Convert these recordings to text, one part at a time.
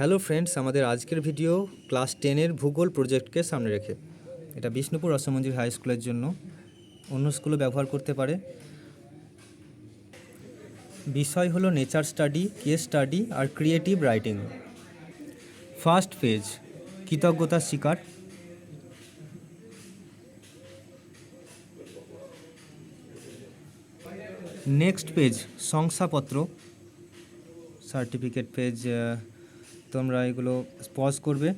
Hello friends, আমাদের আজকের video class টেনের ভূগোল প্রজেক্টকে সামনে রেখে। এটা বিষ্ণুপুর রসমঞ্জির হাই স্কুলের জন্য। অন্য স্কুলও ব্যবহার করতে পারে। বিষয় হলো নেচার স্টাডি, কেস স্টাডি আর ক্রিয়েটিভ রাইটিং। ফার্স্ট পেজ, কৃতজ্ঞতার শিকার। নেক্সট পেজ, শংসাপত্র। সার্টিফিকেট পেজ তোমরা এগুলো পজ করবে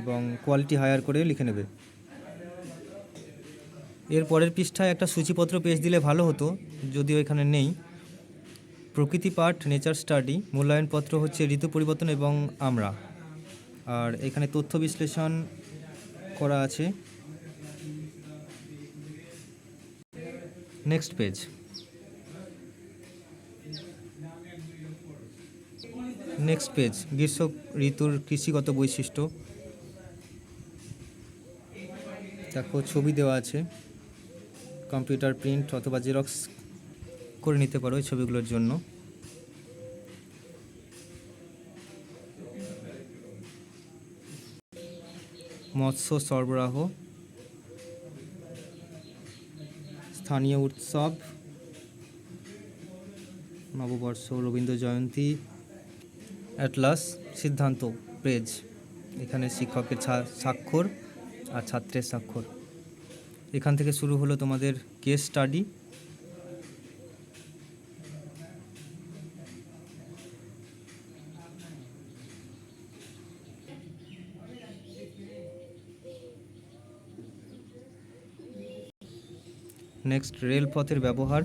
এবং কোয়ালিটি হায়ার করে লিখে নেবে। এর পরের পৃষ্ঠায় একটা সূচিপত্র পেজ দিলে ভালো হতো, যদিও এখানে নেই। প্রকৃতি পাঠ নেচার স্টাডি মূল্যায়নপত্র হচ্ছে ঋতু পরিবর্তন এবং আমরা। আর এখানে তথ্য বিশ্লেষণ করা আছে। নেক্সট পেজ নেক্সট পেজ গ্রীষ্ম ঋতুর কৃষিগত বৈশিষ্ট্য। দেখো, ছবি দেওয়া আছে। কম্পিউটার প্রিন্ট অথবা জেরক্স করে নিতে পারো এই ছবিগুলোর জন্য। মৎস্য সরবরাহ। স্থানীয় উৎসব। নববর্ষ, রবীন্দ্র জয়ন্তী। অ্যাটলাস সিদ্ধান্ত পেজ, এখানে শিক্ষকের স্বাক্ষর আর ছাত্রের স্বাক্ষর। এখান থেকে শুরু হলো তোমাদের কেস স্টাডি নেক্সট রেলপথের ব্যবহার।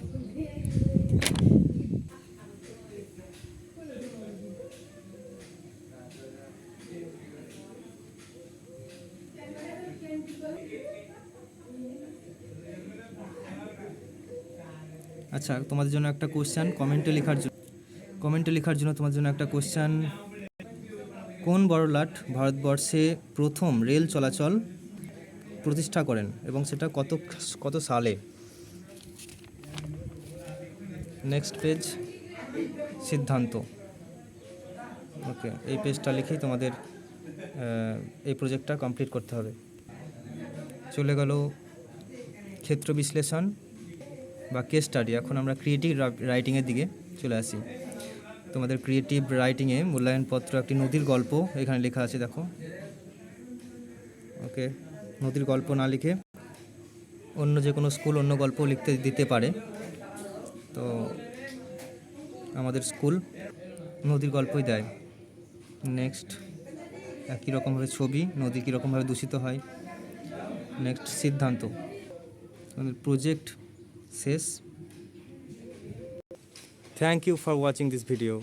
আচ্ছা তোমাদের জন্য একটা কোশ্চেন কমেন্টে লেখার জন্য কমেন্টে লেখার জন্য তোমার জন্য একটা কোশ্চেন কোন বড়লাট ভারতবর্ষে প্রথম রেল চলাচল প্রতিষ্ঠা করেন এবং সেটা কত কত সালে? নেক্সট পেজ সিদ্ধান্ত। ওকে এই পেজটা লিখেই তোমাদের এই প্রজেক্টটা কমপ্লিট করতে হবে। চলে গেল ক্ষেত্র বিশ্লেষণ। বা কেস স্টাডি এখন আমরা ক্রিয়েটিভ রাইটিংয়ের দিকে চলে আসি। তোমাদের ক্রিয়েটিভ রাইটিংয়ে মূল্যায়নপত্র একটি নদীর গল্প এখানে লেখা আছে, দেখো। ওকে নদীর গল্প না লিখে অন্য যে কোনো স্কুল অন্য গল্প লিখতে দিতে পারে। তো আমাদের স্কুল নদীর গল্পই দেয়। নেক্সট একই রকমভাবে ছবি, নদী কীরকমভাবে দূষিত হয়। নেক্সট সিদ্ধান্ত। প্রজেক্ট শেষ। Thank you for watching this video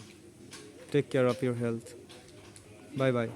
take care of your health bye bye